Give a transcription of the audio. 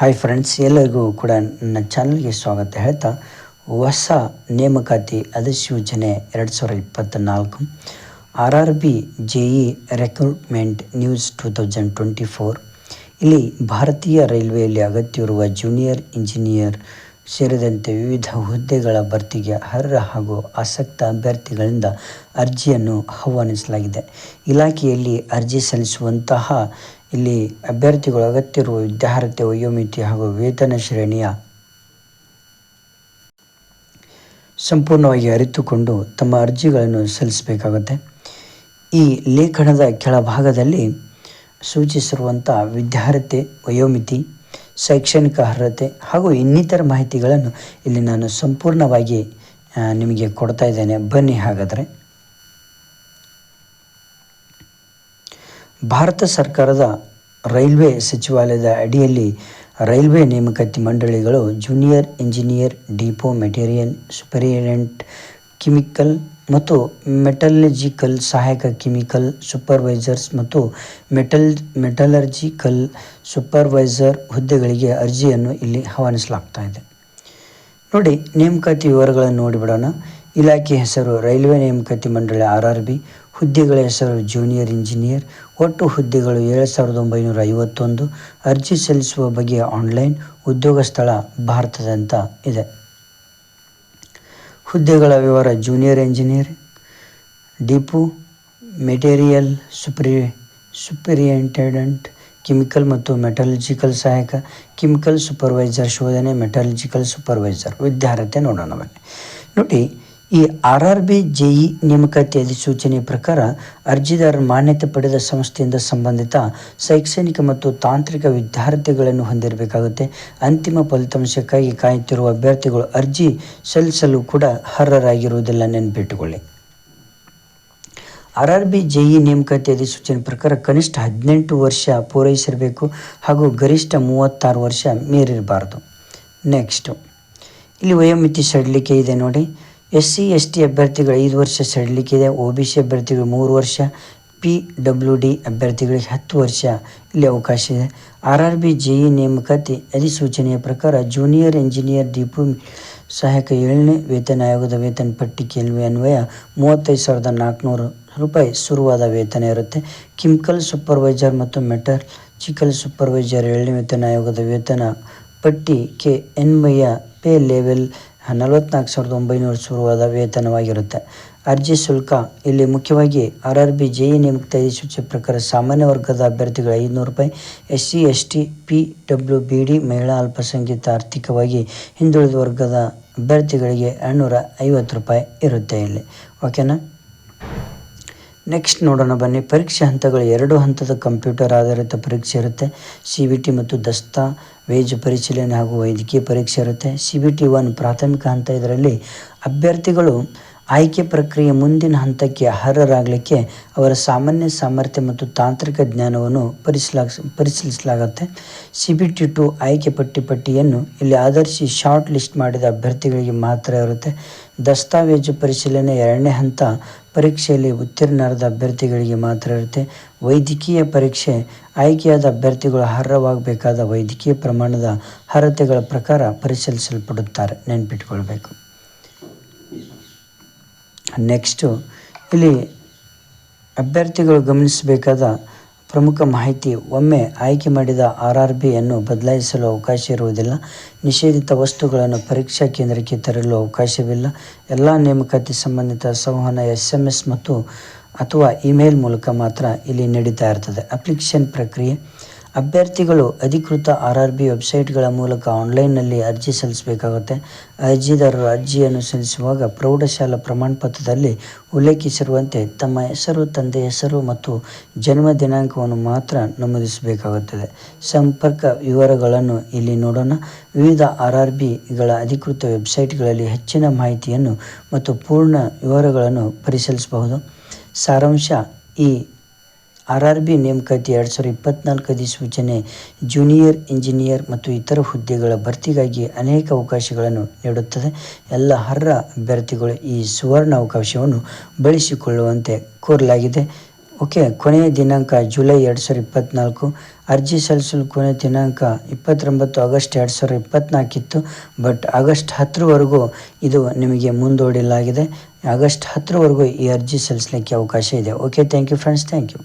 Hi friends ಎಲ್ಲರಿಗೂ ಕೂಡ ನನ್ನ ಚಾನಲ್ಗೆ ಸ್ವಾಗತ. ಹೇಳ್ತಾ, ಹೊಸ ನೇಮಕಾತಿ ಅಧಿಸೂಚನೆ ಎರಡು ಸಾವಿರದ ಇಪ್ಪತ್ತ ನಾಲ್ಕು R R B J E recruitment news two thousand twenty four ಇಲ್ಲಿ ಭಾರತೀಯ ರೈಲ್ವೆಯಲ್ಲಿ ಅಗತ್ಯವಿರುವ ಜೂನಿಯರ್ ಇಂಜಿನಿಯರ್ ಸೇರಿದಂತೆ ವಿವಿಧ ಹುದ್ದೆಗಳ ಭರ್ತಿಗೆ ಅರ್ಹ ಹಾಗೂ ಆಸಕ್ತ ಅಭ್ಯರ್ಥಿಗಳಿಂದ ಅರ್ಜಿಯನ್ನು ಆಹ್ವಾನಿಸಲಾಗಿದೆ. ಇಲಾಖೆಯಲ್ಲಿ ಅರ್ಜಿ ಸಲ್ಲಿಸುವಂತಹ ಇಲ್ಲಿ ಅಭ್ಯರ್ಥಿಗಳು ಅಗತ್ಯವಿರುವ ವಿದ್ಯಾರ್ಹತೆ, ವಯೋಮಿತಿ ಹಾಗೂ ವೇತನ ಶ್ರೇಣಿಯ ಸಂಪೂರ್ಣವಾಗಿ ಅರಿತುಕೊಂಡು ತಮ್ಮ ಅರ್ಜಿಗಳನ್ನು ಸಲ್ಲಿಸಬೇಕಾಗುತ್ತೆ. ಈ ಲೇಖನದ ಕೆಳಭಾಗದಲ್ಲಿ ಸೂಚಿಸಿರುವಂಥ ವಿದ್ಯಾರ್ಹತೆ, ವಯೋಮಿತಿ, ಶೈಕ್ಷಣಿಕ ಅರ್ಹತೆ ಹಾಗೂ ಇನ್ನಿತರ ಮಾಹಿತಿಗಳನ್ನು ಇಲ್ಲಿ ನಾನು ಸಂಪೂರ್ಣವಾಗಿ ನಿಮಗೆ ಕೊಡ್ತಾ ಇದ್ದೇನೆ. ಬನ್ನಿ ಹಾಗಾದರೆ. ಭಾರತ ಸರ್ಕಾರದ ರೈಲ್ವೆ ಸಚಿವಾಲಯದ ಅಡಿಯಲ್ಲಿ ರೈಲ್ವೆ ನೇಮಕಾತಿ ಮಂಡಳಿಗಳು junior engineer, depot material superintendent, chemical ಮತ್ತು ಮೆಟಲಜಿಕಲ್ ಸಹಾಯಕ ಕೆಮಿಕಲ್ ಸೂಪರ್ವೈಸರ್ಸ್ ಮತ್ತು ಮೆಟಲ್, ಮೆಟಲರ್ಜಿಕಲ್ ಸೂಪರ್ವೈಸರ್ ಹುದ್ದೆಗಳಿಗೆ ಅರ್ಜಿಯನ್ನು ಇಲ್ಲಿ ಆಹ್ವಾನಿಸಲಾಗ್ತಾ ಇದೆ. ನೋಡಿ ನೇಮಕಾತಿ ವಿವರಗಳನ್ನು ನೋಡಿಬಿಡೋಣ. ಇಲಾಖೆ ಹೆಸರು ರೈಲ್ವೆ ನೇಮಕಾತಿ ಮಂಡಳಿ ಆರ್ ಆರ್ ಬಿ ಹುದ್ದೆಗಳ ಹೆಸರು ಜೂನಿಯರ್ ಇಂಜಿನಿಯರ್ ಒಟ್ಟು ಹುದ್ದೆಗಳು ಏಳು ಸಾವಿರದ ಒಂಬೈನೂರ ಐವತ್ತೊಂದು, ಅರ್ಜಿ ಸಲ್ಲಿಸುವ ಬಗ್ಗೆ ಆನ್ಲೈನ್ ಉದ್ಯೋಗ ಸ್ಥಳ ಭಾರತದಂತ ಇದೆ. ಹುದ್ದೆಗಳ ವಿವರ junior engineer depot material super superintendent chemical ಮತ್ತು ಮೆಟಾಲಜಿಕಲ್ ಸಹಾಯಕ ಕೆಮಿಕಲ್ ಸೂಪರ್ವೈಸರ್ ಶೋಧನೆ ಮೆಟಾಲಜಿಕಲ್ ಸೂಪರ್ವೈಸರ್ ವಿದ್ಯಾರ್ಥಿ ನೋಡೋಣ ಬನ್ನಿ. ನೋಡಿ ಈ ಆರ್ ಆರ್ ಬಿ ಜೆಇ ನೇಮಕಾತಿ ಅಧಿಸೂಚನೆ ಪ್ರಕಾರ ಅರ್ಜಿದಾರರು ಮಾನ್ಯತೆ ಪಡೆದ ಸಂಸ್ಥೆಯಿಂದ ಸಂಬಂಧಿತ ಶೈಕ್ಷಣಿಕ ಮತ್ತು ತಾಂತ್ರಿಕ ವಿದ್ಯಾರ್ಥಿಗಳನ್ನು ಹೊಂದಿರಬೇಕಾಗುತ್ತೆ. ಅಂತಿಮ ಫಲಿತಾಂಶಕ್ಕಾಗಿ ಕಾಯುತ್ತಿರುವ ಅಭ್ಯರ್ಥಿಗಳು ಅರ್ಜಿ ಸಲ್ಲಿಸಲು ಕೂಡ ಅರ್ಹರಾಗಿರುವುದಿಲ್ಲ ನೆನಪಿಟ್ಟುಕೊಳ್ಳಿ. ಆರ್ ಆರ್ ಬಿ ಜೆಇ ನೇಮಕಾತಿ ಅಧಿಸೂಚನೆ ಪ್ರಕಾರ ಕನಿಷ್ಠ ಹದಿನೆಂಟು ವರ್ಷ ಪೂರೈಸಿರಬೇಕು ಹಾಗೂ ಗರಿಷ್ಠ ಮೂವತ್ತಾರು ವರ್ಷ ಮೀರಿರಬಾರ್ದು. ನೆಕ್ಸ್ಟು. ಇಲ್ಲಿ ವಯೋಮಿತಿ ಸಡಲಿಕೆ ಇದೆ ನೋಡಿ. ಎಸ್ ಸಿ ಎಸ್ ಟಿ ಅಭ್ಯರ್ಥಿಗಳು ಐದು ವರ್ಷ ಸಡಿಲಿಕ್ಕಿದೆ ಒ ಬಿ ಸಿ ಅಭ್ಯರ್ಥಿಗಳು ಮೂರು ವರ್ಷ, ಪಿ ಡಬ್ಲ್ಯೂ ಡಿ ಅಭ್ಯರ್ಥಿಗಳಿಗೆ ಹತ್ತು ವರ್ಷ ಇಲ್ಲಿ ಅವಕಾಶ ಇದೆ. R R B, J E ನೇಮಕಾತಿ ಅಧಿಸೂಚನೆಯ ಪ್ರಕಾರ ಜೂನಿಯರ್ ಇಂಜಿನಿಯರ್ ಡಿಪೋ ಸಹಾಯಕ ಏಳನೇ ವೇತನ ಆಯೋಗದ ವೇತನ ಪಟ್ಟಿ ಕೇಳುವ ಅನ್ವಯ ಮೂವತ್ತೈದು ಸಾವಿರದ ನಾಲ್ಕುನೂರು ರೂಪಾಯಿ ಶುರುವಾದ ವೇತನ ಇರುತ್ತೆ. ಕಿಮ್ಕಲ್ ಸೂಪರ್ವೈಸರ್ ಮತ್ತು ಮೆಟರ್ ಚಿಕಲ್ ಸೂಪರ್ವೈಸರ್ ಏಳನೇ ವೇತನ ಆಯೋಗದ ವೇತನ ಪಟ್ಟಿ ಕೆ ಎನ್ವಯ ಪೇ ಲೆವೆಲ್ ನಲವತ್ನಾಲ್ಕು ಸಾವಿರದ ಒಂಬೈನೂರು ಶುರುವಾದ ವೇತನವಾಗಿರುತ್ತೆ. ಅರ್ಜಿ ಶುಲ್ಕ, ಇಲ್ಲಿ ಮುಖ್ಯವಾಗಿ R R B J E ನೇಮಕ ಸೂಚಿ ಪ್ರಕಾರ ಸಾಮಾನ್ಯ ವರ್ಗದ ಅಭ್ಯರ್ಥಿಗಳು ಐದುನೂರು ರೂಪಾಯಿ S C S T P, W B D ಮಹಿಳಾ ಅಲ್ಪಸಂಖ್ಯಾತ ಆರ್ಥಿಕವಾಗಿ ಹಿಂದುಳಿದ ವರ್ಗದ ಅಭ್ಯರ್ಥಿಗಳಿಗೆ ಎರಡುನೂರ ಐವತ್ತು ರೂಪಾಯಿ ಇರುತ್ತೆ ಇಲ್ಲಿ. ಓಕೆನಾ? ನೆಕ್ಸ್ಟ್ ನೋಡೋಣ ಬನ್ನಿ. ಪರೀಕ್ಷೆ ಹಂತಗಳು ಎರಡು ಹಂತದ ಕಂಪ್ಯೂಟರ್ ಆಧಾರಿತ ಪರೀಕ್ಷೆ ಇರುತ್ತೆ. ಸಿ ಬಿ ಟಿ ಮತ್ತು ದಸ್ತಾ, ವೇಜ್ ಪರಿಶೀಲನೆ ಹಾಗೂ ವೈದ್ಯಕೀಯ ಪರೀಕ್ಷೆ ಇರುತ್ತೆ. ಸಿ ಬಿ ಟಿ ಒನ್ ಪ್ರಾಥಮಿಕ ಹಂತ ಇದರಲ್ಲಿ ಅಭ್ಯರ್ಥಿಗಳು ಆಯ್ಕೆ ಪ್ರಕ್ರಿಯೆ ಮುಂದಿನ ಹಂತಕ್ಕೆ ಅರ್ಹರಾಗಲಿಕ್ಕೆ ಅವರ ಸಾಮಾನ್ಯ ಸಾಮರ್ಥ್ಯ ಮತ್ತು ತಾಂತ್ರಿಕ ಜ್ಞಾನವನ್ನು ಪರಿಶೀಲಾಗ ಪರಿಶೀಲಿಸಲಾಗುತ್ತೆ. ಸಿ ಬಿ ಟಿ ಟು ಆಯ್ಕೆ ಪಟ್ಟಿ ಪಟ್ಟಿಯನ್ನು ಇಲ್ಲಿ ಆಧರಿಸಿ ಶಾರ್ಟ್ ಲಿಸ್ಟ್ ಮಾಡಿದ ಅಭ್ಯರ್ಥಿಗಳಿಗೆ ಮಾತ್ರ ಇರುತ್ತೆ. ದಸ್ತಾವೇಜು ಪರಿಶೀಲನೆ ಎರಡನೇ ಹಂತ ಪರೀಕ್ಷೆಯಲ್ಲಿ ಉತ್ತೀರ್ಣರಾದ ಅಭ್ಯರ್ಥಿಗಳಿಗೆ ಮಾತ್ರ ಇರುತ್ತೆ. ವೈದ್ಯಕೀಯ ಪರೀಕ್ಷೆ ಆಯ್ಕೆಯಾದ ಅಭ್ಯರ್ಥಿಗಳು ಅರ್ಹವಾಗಬೇಕಾದ ವೈದ್ಯಕೀಯ ಪ್ರಮಾಣದ ಅರ್ಹತೆಗಳ ಪ್ರಕಾರ ಪರಿಶೀಲಿಸಲ್ಪಡುತ್ತಾರೆ. ನೆನ್ಪಿಟ್ಕೊಳ್ಬೇಕು. ನೆಕ್ಸ್ಟು ಇಲ್ಲಿ ಅಭ್ಯರ್ಥಿಗಳು ಗಮನಿಸಬೇಕಾದ ಪ್ರಮುಖ ಮಾಹಿತಿ, ಒಮ್ಮೆ ಆಯ್ಕೆ ಮಾಡಿದ ಆರ್ ಆರ್ ಬಿಯನ್ನು ಬದಲಾಯಿಸಲು ಅವಕಾಶ ಇರುವುದಿಲ್ಲ. ನಿಷೇಧಿತ ವಸ್ತುಗಳನ್ನು ಪರೀಕ್ಷಾ ಕೇಂದ್ರಕ್ಕೆ ತರಲು ಅವಕಾಶವಿಲ್ಲ. ಎಲ್ಲ ನೇಮಕಾತಿ ಸಂಬಂಧಿತ ಸಂವಹನ ಎಸ್ ಎಂ ಎಸ್ ಮತ್ತು ಅಥವಾ ಇಮೇಲ್ ಮೂಲಕ ಮಾತ್ರ ಇಲ್ಲಿ ನಡೀತಾ ಇರ್ತದೆ. ಅಪ್ಲಿಕೇಶನ್ ಪ್ರಕ್ರಿಯೆ. ಅಭ್ಯರ್ಥಿಗಳು ಅಧಿಕೃತ ಆರ್ ಆರ್ ಬಿ ವೆಬ್ಸೈಟ್ಗಳ ಮೂಲಕ ಆನ್ಲೈನ್ನಲ್ಲಿ ಅರ್ಜಿ ಸಲ್ಲಿಸಬೇಕಾಗುತ್ತೆ. ಅರ್ಜಿದಾರರು ಅರ್ಜಿಯನ್ನು ಸಲ್ಲಿಸುವಾಗ ಪ್ರೌಢಶಾಲಾ ಪ್ರಮಾಣಪತ್ರದಲ್ಲಿ ಉಲ್ಲೇಖಿಸಿರುವಂತೆ ತಮ್ಮ ಹೆಸರು, ತಂದೆ ಹೆಸರು ಮತ್ತು ಜನ್ಮ ದಿನಾಂಕವನ್ನು ಮಾತ್ರ ನಮೂದಿಸಬೇಕಾಗುತ್ತದೆ. ಸಂಪರ್ಕ ವಿವರಗಳನ್ನು ಇಲ್ಲಿ ನೋಡೋಣ. ವಿವಿಧ ಆರ್ ಆರ್ ಬಿಗಳ ಅಧಿಕೃತ ವೆಬ್ಸೈಟ್ಗಳಲ್ಲಿ ಹೆಚ್ಚಿನ ಮಾಹಿತಿಯನ್ನು ಮತ್ತು ಪೂರ್ಣ ವಿವರಗಳನ್ನು ಪರಿಶೀಲಿಸಬಹುದು. ಸಾರಾಂಶ ಈ ಆರ್ ಆರ್ ಬಿ ನೇಮಕಾತಿ ಎರಡು ಸಾವಿರದ ಇಪ್ಪತ್ನಾಲ್ಕು ಅಧಿಸೂಚನೆ, ಜೂನಿಯರ್ ಇಂಜಿನಿಯರ್ ಮತ್ತು ಇತರ ಹುದ್ದೆಗಳ ಭರ್ತಿಗಾಗಿ ಅನೇಕ ಅವಕಾಶಗಳನ್ನು ನೀಡುತ್ತದೆ. ಎಲ್ಲ ಅರ್ಹ ಅಭ್ಯರ್ಥಿಗಳು ಈ ಸುವರ್ಣ ಅವಕಾಶವನ್ನು ಬಳಸಿಕೊಳ್ಳುವಂತೆ ಕೋರಲಾಗಿದೆ. ಓಕೆ, ಕೊನೆಯ ದಿನಾಂಕ ಜುಲೈ ಎರಡು ಸಾವಿರದ ಇಪ್ಪತ್ತ್ನಾಲ್ಕು ಅರ್ಜಿ ಸಲ್ಲಿಸಲು ಕೊನೆಯ ದಿನಾಂಕ ಇಪ್ಪತ್ತೊಂಬತ್ತು ಆಗಸ್ಟ್ ಎರಡು ಸಾವಿರದ ಇಪ್ಪತ್ತ್ನಾಲ್ಕಿತ್ತು ಬಟ್ ಆಗಸ್ಟ್ ಹತ್ತರವರೆಗೂ ಇದು ನಿಮಗೆ ಮುಂದೂಡಲಾಗಿದೆ. ಆಗಸ್ಟ್ ಹತ್ತರವರೆಗೂ ಈ ಅರ್ಜಿ ಸಲ್ಲಿಸಲಿಕ್ಕೆ ಅವಕಾಶ ಇದೆ. Okay, thank you friends, thank you.